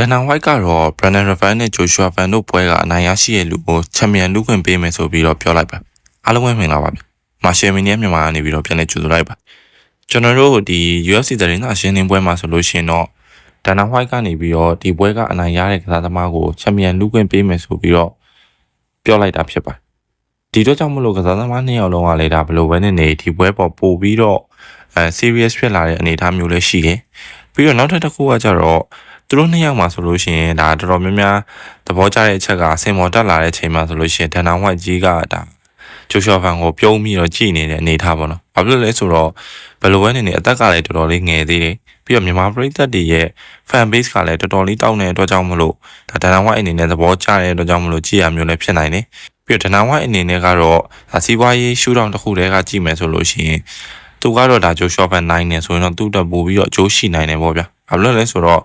ဒန်နာဝိုက်ကတော့ Brandon Ravel နဲ့ Joshua Van တို့ပွဲကအနိုင်ရရှိတဲ့လူကိုချန်ပီယံလူခွင့်ပေးမယ်ဆိုပြီးတော့ပြောလိုက်ပါအားလုံးပဲမင်္ဂလာပါဗျမာရှယ်မီနီယမြန်မာကနေပြီးတော့ပြန်လည်ကြိုဆိုလိုက်ပါကျွန်တော်တို့ဒီ UFC သတင်းစာရှင်းလင်းပွဲမှာဆိုလို့ရှိရင်တော့ဒန်နာဝိုက်ကနေပြီးတော့ဒီပွဲကအနိုင်ရတဲ့ကစားသမားကိုချန်ပီယံလူခွင့်ပေးမယ်ဆိုပြီးတော့ပြောလိုက်တာဖြစ်ပါတယ်ဒီတော့ကြောင့်မလို့ကစားသမားနှစ်ယောက်လုံးကလည်းဒါဘယ်လိုပဲနေနေဒီပွဲပေါ်ပို့ပြီးတော့အဲ serious ဖြစ်လာတဲ့အနေအထားမျိုးလည်းရှိတယ်ပြီးတော့နောက်ထပ်တစ်ခုကကြတော့ သူတို့နှစ်ယောက်မှာဆိုလို့ရှိရင်ဒါတော်တော်များများသဘောကျတဲ့အချက်ကစင်မော်တက်လာတဲ့ချိန်မှာဆိုလို့ရှိရင်ဒန်နာဝိုက်ကြီးကဒါဂျိုရှော့ဖန်ကိုပြုံးပြီးတော့ကြည်နေတဲ့အနေအထားပေါ့နော်။ဘာဖြစ်လို့လဲဆိုတော့ဘယ်လိုပဲနေနေအသက်ကလည်းတော်တော်လေးငယ်သေးတယ်။ပြီးတော့မြန်မာပရိသတ်တွေရဲ့ fan base ကလည်းတော်တော်လေးတောင်းနေတဲ့အတွက်ကြောင့်မလို့ဒါဒန်နာဝိုက်အနေနဲ့သဘောကျတဲ့အတွက်ကြောင့်မလို့ကြည်ရမျိုးလည်းဖြစ်နိုင်တယ်။ပြီးတော့ဒန်နာဝိုက်အနေနဲ့ကတော့ဒါစီးပွားရေးရှူတောင်တစ်ခုတည်းကကြည့်မယ်ဆိုလို့ရှိရင်သူကတော့ဒါဂျိုရှော့ဖန်နိုင်နေဆိုရင်တော့သူ့တက်ပို့ပြီးတော့အကျိုးရှိနိုင်တယ်ပေါ့ဗျာ။ ဘာလို့လဲဆိုတော့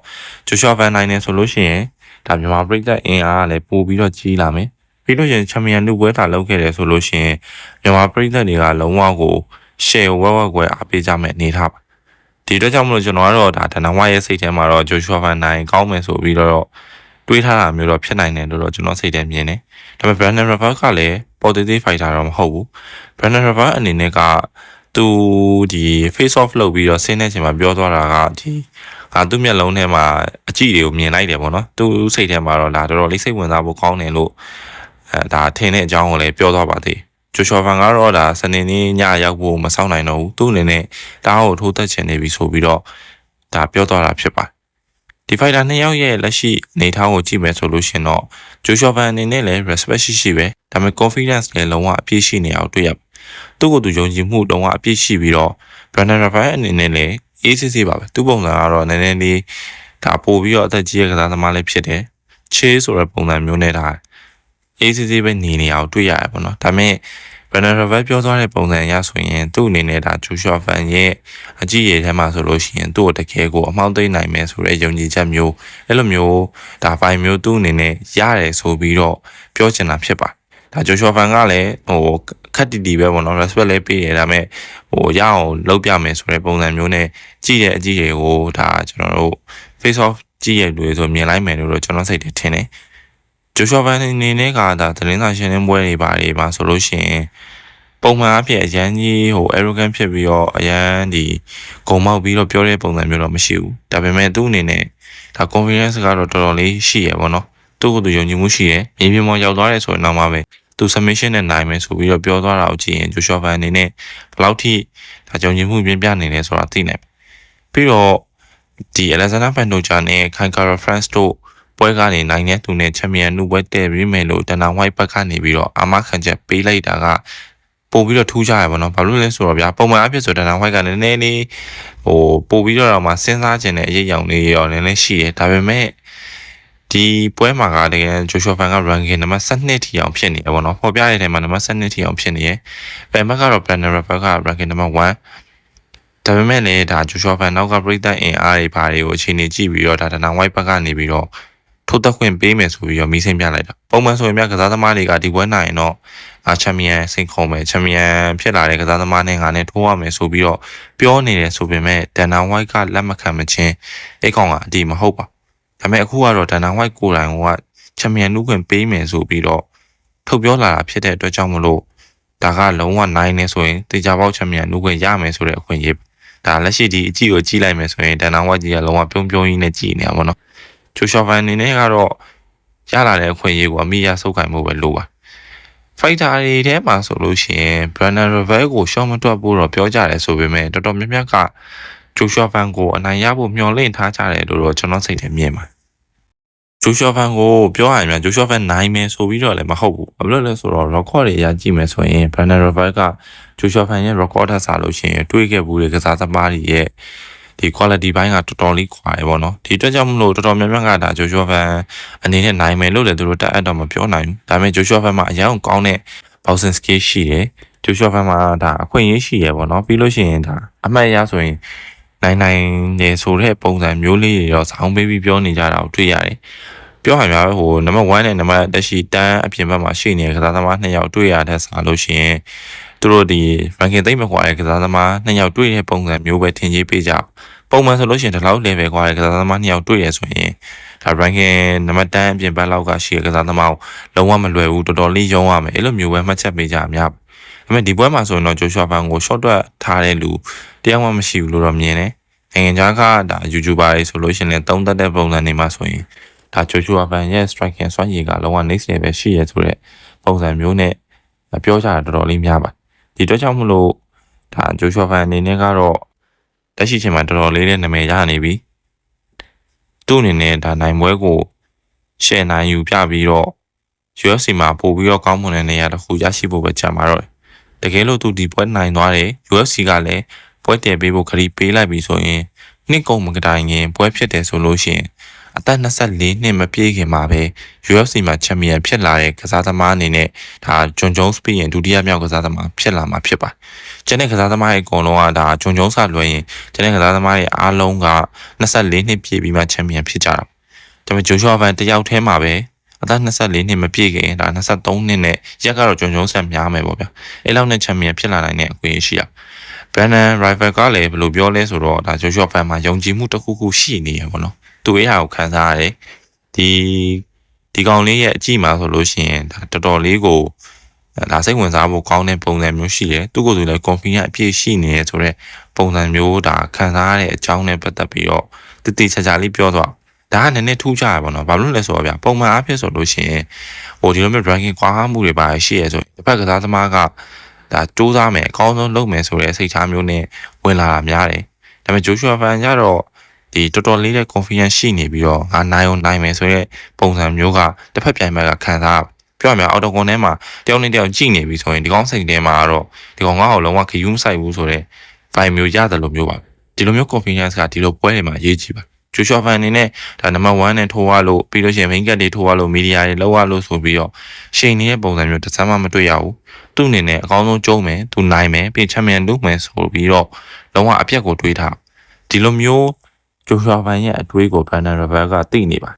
ဂျိုရှော့ဖန်နိုင်နေဆိုလို့ရှိရင်ဒါမြန်မာပရိသတ်အင်အားကလည်းပို့ပြီးတော့ကြီးလာမယ်။ပြီးလို့ရှိရင်ချန်ပီယံလူပွဲတာလုပ်ခဲ့တယ်ဆိုလို့ရှိရင်မြန်မာပရိသတ်တွေကလုံးဝကို share ဝက်ဝက်ကွယ်အားပေးကြမယ်အနေထားပါ။ဒီအတွက်ကြောင့်မလို့ကျွန်တော်ကတော့ဒါဒန်နဝါရဲ့စိတ်ထဲမှာတော့ဂျိုရှော့ဖန်နိုင်ကောင်းမယ်ဆိုပြီးတော့တွေးထားတာမျိုးတော့ဖြစ်နိုင်တယ်လို့တော့ကျွန်တော်စိတ်ထဲမြင်တယ်။ဒါပေမဲ့ Brandon Ravel ကလည်း positive fighter တော့မဟုတ်ဘူး။ Brandon Ravel အနေနဲ့ကသူဒီ face off လုပ်ပြီးတော့ဆင်းတဲ့ချိန်မှာပြောသွားတာကဒီ ငါသူ့မျက်လုံးထဲမှာအကြည့်တွေကိုမြင်လိုက်တယ်ပေါ့နော်သူစိတ်ထဲမှာတော့ဒါတော်တော်လေးစိတ်ဝင်စားဖို့ကောင်းတယ်လို့အဲဒါထင်တဲ့အကြောင်းကိုလည်းပြောသွားပါသေးဂျိုရှော်ဖန်ကတော့ဒါစနေနေ့ညရောက်ဖို့မဆောင်နိုင်တော့ဘူးသူ့အနေနဲ့တားကိုထိုးသက်ချင်နေပြီဆိုပြီးတော့ဒါပြောသွားတာဖြစ်ပါတယ်ဒီဖိုက်တာနှစ်ယောက်ရဲ့လက်ရှိအနေအထားကိုကြည့်မယ်ဆိုလို့ရှင်တော့ဂျိုရှော်ဖန်အနေနဲ့လည်း respect ရှိရှိပဲဒါပေမဲ့ confidence လည်းလုံးဝအပြည့်ရှိနေအောင်တွေ့ရသူ့ကိုယ်သူယုံကြည်မှုလုံးဝအပြည့်ရှိပြီးတော့ Brandon Rafael အနေနဲ့လည်း အေးစစ်စစ်ပါပဲသူ့ပုံစံကတော့နည်းနည်းလေးဒါပို့ပြီးတော့အသက်ကြီးရဲ့ကစားသမားလေးဖြစ်တယ်ချေးဆိုတဲ့ပုံစံမျိုးနဲ့ဒါအေးစစ်စစ်ပဲနေနေအောင်တွေ့ရတယ်ပေါ့နော်ဒါပေမဲ့ Brandon Ravel ပြောသွားတဲ့ပုံစံအရဆိုရင်သူ့အနေနဲ့ဒါ Joshua Fan ရဲ့အကြည့်ရထဲမှာဆိုလို့ရှိရင်သူ့ကိုတကယ်ကိုအမှောက်သိမ့်နိုင်မယ်ဆိုတဲ့ယုံကြည်ချက်မျိုးအဲ့လိုမျိုးဒါပိုင်မျိုးသူ့အနေနဲ့ရတယ်ဆိုပြီးတော့ပြောချင်တာဖြစ်ပါ ဒါ Joshua Fan ကလည်းဟိုခက်တီတီပဲပေါ့နော် respect လည်းပေးတယ်ဒါပေမဲ့ဟိုရအောင်လုပ်ပြမယ်ဆိုတဲ့ပုံစံမျိုးနဲ့ကြည့်တဲ့အကြည့်တွေကိုဒါကျွန်တော်တို့ face off ကြည့်ရလို့ဆိုမြင်လိုက်မယ်လို့တော့ကျွန်တော်စိတ်ထဲထင်တယ်ဂျိုရှော့ဗန်အနေနဲ့ကဒါသတင်းစာရှင်းလင်းပွဲတွေပါတွေမှာဆိုလို့ရှိရင်ပုံမှန်အဖြစ်အရန်ကြီးဟို arrogant ဖြစ်ပြီးတော့အရန်ဒီဂုံမောက်ပြီးတော့ပြောတဲ့ပုံစံမျိုးတော့မရှိဘူးဒါပေမဲ့သူ့အနေနဲ့ဒါ confidence ကတော့တော်တော်လေးရှိရပါတော့သူ့ကိုယ်သူယုံကြည်မှုရှိတယ်မြေပြင်ပေါ်ရောက်သွားတယ်ဆိုရင်တော့မှပဲ သူ submission နဲ့နိုင်မယ်ဆိုပြီးတော့ပြောသွားတာကိုကြည့်ရင်ဂျိုရှော့ဗန်အနေနဲ့ဘယ်လောက်ထိဒါယုံကြည်မှုပြင်းပြနေလဲဆိုတာသိနိုင်ပြီးတော့ဒီ Alexander Pantoja နဲ့ Kai Kara France တို့ပွဲကနေနိုင်တဲ့သူနဲ့ချန်ပီယံနုပွဲတည်ပြီးမယ်လို့ဒန်နာဝိုက်ဘက်ကနေပြီးတော့အာမခံချက်ပေးလိုက်တာကပို့ပြီးတော့ထူးကြရပါတော့ဘာလို့လဲဆိုတော့ဗျာပုံမှန်အဖြစ်ဆိုဒန်နာဝိုက်ကနည်းနည်းလေးဟိုပို့ပြီးတော့တော့မှစဉ်းစားခြင်းနဲ့အရေးအယောင်လေးရောနည်းနည်းရှိတယ်ဒါပေမဲ့ ဒီပွဲမှာကတကယ်ဂျိုရှောဖန်က ranking နံပါတ်12ထိအောင်ဖြစ်နေတယ်ပေါ့နော်ပေါ်ပြရတဲ့ထဲမှာနံပါတ်12ထိအောင်ဖြစ်နေရယ်ပယ်မက်ကတော့ Brandon Ravel က ranking နံပါတ်1ဒါပေမဲ့လည်းဒါဂျိုရှောဖန်နောက်ကပရိသတ်အင်အားတွေဘာတွေကိုအခြေအနေကြည့်ပြီးတော့ဒါဒနာဝိုက်ဘက်ကနေပြီးတော့ထိုးသက်ခွင့်ပေးမယ်ဆိုပြီးတော့မီးစင်းပြလိုက်တာပုံမှန်ဆိုရင်မြကစားသမားတွေကဒီပွဲနိုင်ရင်တော့အာချန်ပီယံစိန်ခေါ်မယ်ချန်ပီယံဖြစ်လာတဲ့ကစားသမားနဲ့ငါနဲ့ထိုးရမယ်ဆိုပြီးတော့ပြောနေတယ်ဆိုပေမဲ့ဒန်နာဝိုက်ကလက်မခံမချင်းအိတ်ကောင်ကအဒီမဟုတ်ပါ ဒါပေမဲ့အခုကတော့ဒန်နာဝိုက်ကိုယ်တိုင်ကချန်ပီယံလူခွင့်ပေးမယ်ဆိုပြီးတော့ထုတ်ပြောလာတာဖြစ်တဲ့အတွက်ကြောင့်မလို့ဒါကလုံးဝနိုင်နေဆိုရင်တေချာပေါက်ချန်ပီယံလူခွင့်ရမယ်ဆိုတဲ့အခွင့်အရေးဒါလက်ရှိဒီအကြည့်ကိုကြီးလိုက်မယ်ဆိုရင်ဒန်နာဝိုက်ကြီးကလုံးဝပြုံးပြုံးကြီးနဲ့ကြည်နေတာပေါ့နော်ဂျိုရှော့ဗန်အနေနဲ့ကတော့ရလာတဲ့အခွင့်အရေးကိုအမိရဆုပ်ကင်မှုပဲလိုပါဖိုက်တာတွေထဲမှာဆိုလို့ရှိရင် Brandon Ravel ကိုရှော့မတွက်ဖို့တော့ပြောကြတယ်ဆိုပေမဲ့တော်တော်များများကဂျိုရှော့ဗန်ကိုအနိုင်ရဖို့မျှော်လင့်ထားကြတယ်လို့တော့ကျွန်တော်စိတ်ထဲမြင်ပါ ဂျိုရှော့ဖန်ကိုပြောရရင်များဂျိုရှော့ဖန်နိုင်မယ်ဆိုပြီးတော့လည်းမဟုတ်ဘူး။ဘာလို့လဲဆိုတော့ record တွေအရကြည့်မယ်ဆိုရင် Brandon Ravel ကဂျိုရှော့ဖန်ရဲ့ record ထပ်စားလို့ရှိရင်တွေးခဲ့ဘူးလေကစားသမားတွေရဲ့ဒီ quality ဘိုင်းကတော်တော်လေးခွာရပေါ့နော်ဒီအတွက်ကြောင့်မလို့တော်တော်များများကဒါဂျိုရှော့ဖန်အနေနဲ့နိုင်မယ်လို့လည်းသူတို့တက်အပ်တော့မပြောနိုင်ဘူးဒါပေမဲ့ဂျိုရှော့ဖန်မှာအရင်ကောင်းတဲ့ boxing skill ရှိတယ်ဂျိုရှော့ဖန်မှာဒါအခွင့်အရေးရှိရပေါ့နော်ပြီးလို့ရှိရင်ဒါအမှတ်အရဆိုရင်နိုင်နိုင်နေဆိုတဲ့ပုံစံမျိုးလေးတွေတော့ဆောင်းပေးပြီးပြောနေကြတာကိုတွေ့ရတယ် ပြောဟန်များဟိုနံပါတ်1နဲ့နံပါတ်တက်ရှိတန်းအပြင်ဘက်မှာရှိနေတဲ့ကစားသမား2ယောက်တွေ့ရတဲ့စားလို့ရှိရင်သူတို့ဒီ ranking သိမ့်မခွာတဲ့ကစားသမား2ယောက်တွေ့တဲ့ပုံစံမျိုးပဲထင်ကြီးပေးကြပုံမှန်ဆိုလို့ရှိရင်ဒီလောက် level ကွာတဲ့ကစားသမားနှစ်ယောက်တွေ့ရဆိုရင်ဒါ ranking နံပါတ်10အပြင်ဘက်လောက်ကရှိတဲ့ကစားသမားကိုလုံးဝမလွယ်ဘူးတော်တော်လေးရုံးရမယ်အဲ့လိုမျိုးပဲမှတ်ချက်ပေးကြအများဒါပေမဲ့ဒီပွဲမှာဆိုရင်တော့ Joshua Fan ကို short တွက်ထားတဲ့လူတယောက်မှမရှိဘူးလို့တော့မြင်တယ်နိုင်ငံခြားကဒါ YouTuber တွေဆိုလို့ရှိရင်လည်းသုံးသက်တဲ့ပုံစံတွေမှာဆိုရင် ဒါ Joshua Fan ရဲ့ striking စွမ်းရည်ကလုံးဝ next level ရှိရဲဆိုတဲ့ပုံစံမျိုးနဲ့ပြောကြတာတော်တော်လေးများပါဒီအတွက်ကြောင့်မလို့ဒါ Joshua Fan အနေနဲ့ကတော့လက်ရှိချိန်မှာတော်တော်လေးနဲ့နာမည်ရနေပြီသူ့အနေနဲ့ဒါနိုင်ပွဲကို share နိုင်ယူပြပြီးတော့ UFC မှာပို့ပြီးတော့ကောင်းမွန်တဲ့နေရာတစ်ခုရရှိဖို့ပဲကြံပါတော့တယ်တကယ်လို့သူဒီပွဲနိုင်သွားတယ် UFC ကလည်းပွဲတည်ပေးဖို့ခရီးပေးလိုက်ပြီဆိုရင်နှစ်ကုန်မကတိုင်ခင်ပွဲဖြစ်တယ်ဆိုလို့ရှိရင် အသက်24နှစ်မပြည့်ခင်မှာပဲ UFC မှာချန်ပီယံဖြစ်လာတဲ့ကစားသမားအနေနဲ့ဒါဂျွန်ဂျုံးစ်ပြီးရင်ဒုတိယမြောက်ကစားသမားဖြစ်လာမှာဖြစ်ပါကျန်တဲ့ကစားသမားရဲ့အကုန်လုံးကဒါဂျွန်ဂျုံးစ်လွှဲရင်ကျန်တဲ့ကစားသမားတွေအားလုံးက24နှစ်ပြည့်ပြီးမှချန်ပီယံဖြစ်ကြတာဒါပေမဲ့ဂျိုရှွာဗန်တယောက်တည်းမှာပဲအသက်24နှစ်မပြည့်ခင်ဒါ23နှစ်နဲ့ရက်ကတော့ဂျွန်ဂျုံးဆက်များမယ်ပေါ့ဗျာအဲ့လောက်နဲ့ချန်ပီယံဖြစ်လာနိုင်တဲ့အခွင့်အရေးရှိရဘရန်နန်ရိုင်ဖယ်ကလည်းဘယ်လိုပြောလဲဆိုတော့ဒါဂျိုရှွာဖန်မှာယုံကြည်မှုတစ်ခုခုရှိနေရပေါ့နော် သူ့ရဲ့ဟာကိုခံစားရတယ်ဒီဒီကောင်လေးရဲ့အကြည့်မှာဆိုလို့ရှိရင်ဒါတော်တော်လေးကိုဒါစိတ်ဝင်စားဖို့ကောင်းတဲ့ပုံစံမျိုးရှိတယ်သူ့ကိုယ်သူလည်း confidence အပြည့်ရှိနေရဆိုတော့ပုံစံမျိုးဒါခံစားရတဲ့အကြောင်းနဲ့ပတ်သက်ပြီးတော့တတိချာချာလေးပြောသွားဒါကနည်းနည်းထူးခြားရပါတော့။ဘာလို့လဲဆိုတော့ဗျာပုံမှန်အားဖြင့်ဆိုလို့ရှိရင်ဟိုဒီလိုမျိုး ranking ကွာမှုတွေပါရှိရဲဆိုရင်တစ်ဖက်ကစားသမားကဒါစူးစမ်းမယ်အကောင်းဆုံးလုပ်မယ်ဆိုတဲ့စိတ်ထားမျိုးနဲ့ဝင်လာတာများတယ်။ဒါပေမဲ့ Joshua Fan ကျတော့ ဒီတော်တော်လေးတဲ့ confidence ရှိနေပြီးတော့ငါနိုင်အောင်နိုင်မယ်ဆိုတဲ့ပုံစံမျိုးကတစ်ဖက်ပြိုင်ဘက်ကခံစားပြောရမယ်အော်တိုကွန်ထဲမှာတယောက်နဲ့တယောက်ကြည့်နေပြီဆိုရင်ဒီကောင်စိတ်ထဲမှာကတော့ဒီကောင်ငါ့ကိုလုံးဝခယူးမဆိုင်ဘူးဆိုတော့ vibe မျိုးရတယ်လို့မျိုးပါဒီလိုမျိုး confidence ကဒီလိုပွဲတွေမှာအရေးကြီးပါဂျိုရှွာဖန်အနေနဲ့ဒါနံပါတ်1နဲ့ထိုးရလို့ပြီးလို့ရှိရင် main cut တွေထိုးရလို့မီဒီယာတွေလောက်ရလို့ဆိုပြီးတော့ရှိန်နေတဲ့ပုံစံမျိုးတစ်စမ်းမှမတွေ့ရဘူးသူ့အနေနဲ့အကောင်းဆုံးကျုံးမယ်သူနိုင်မယ်ပြင်ချန်ပီယံလုပ်မယ်ဆိုပြီးတော့လုံးဝအပြက်ကိုတွေးထားဒီလိုမျိုး ဂျိုရှွာဖန်ရဲ့အတွေးကိုဘန်နန်ရဘယ်ကသိနေပါ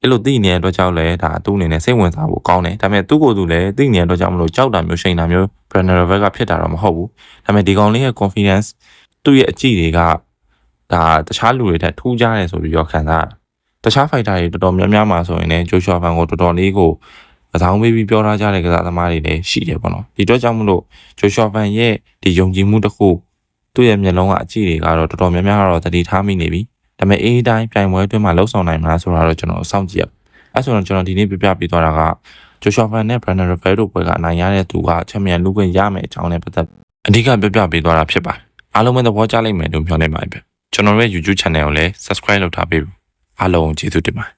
အဲ့လိုသိနေတဲ့အတွက်ကြောင့်လည်းဒါသူ့အနေနဲ့စိတ်ဝင်စားဖို့ကောင်းတယ်ဒါပေမဲ့သူ့ကိုယ်သူလည်းသိနေတဲ့အတွက်ကြောင့်မလို့ကြောက်တာမျိုးရှိန်တာမျိုးဘန်နန်ရဘယ်ကဖြစ်တာတော့မဟုတ်ဘူးဒါပေမဲ့ဒီကောင်လေးရဲ့ confidence သူ့ရဲ့အကြည့်တွေကဒါတခြားလူတွေထက်ထူးခြားတယ်ဆိုပြီးတော့ခံစားတခြား fighter တွေတော်တော်များများမှာဆိုရင်လည်းဂျိုရှွာဖန်ကိုတော်တော်လေးကိုကစားပေးပြီးပြောထားကြတဲ့ကစားသမားတွေလည်းရှိတယ်ပေါ့နော်ဒီတော့ကြောင့်မလို့ဂျိုရှွာဖန်ရဲ့ဒီယုံကြည်မှုတစ်ခု သူ့ရဲ့မျက်လုံးကအကြည့်တွေကတော့တော်တော်များများကတော့တတိထားမိနေပြီဒါပေမဲ့အေးတိုင်းပြိုင်ပွဲအတွင်းမှာလှုပ်ဆောင်နိုင်မလားဆိုတာတော့ကျွန်တော်စောင့်ကြည့်ရအဲဆိုတော့ကျွန်တော်ဒီနေ့ပြပြပေးသွားတာကဂျိုရှွာဖန်နဲ့ Brandon Rafael တို့ပွဲကအနိုင်ရတဲ့သူကချန်ပီယံလူခွင့်ရမယ်အကြောင်းနဲ့ပတ်သက်အဓိကပြပြပေးသွားတာဖြစ်ပါတယ်အားလုံးပဲသဘောကျလိမ့်မယ်လို့ပြောနေပါတယ်ကျွန်တော်ရဲ့ YouTube channel ကိုလည်း subscribe လုပ်ထားပေးအားလုံးကျေးဇူးတင်ပါတယ်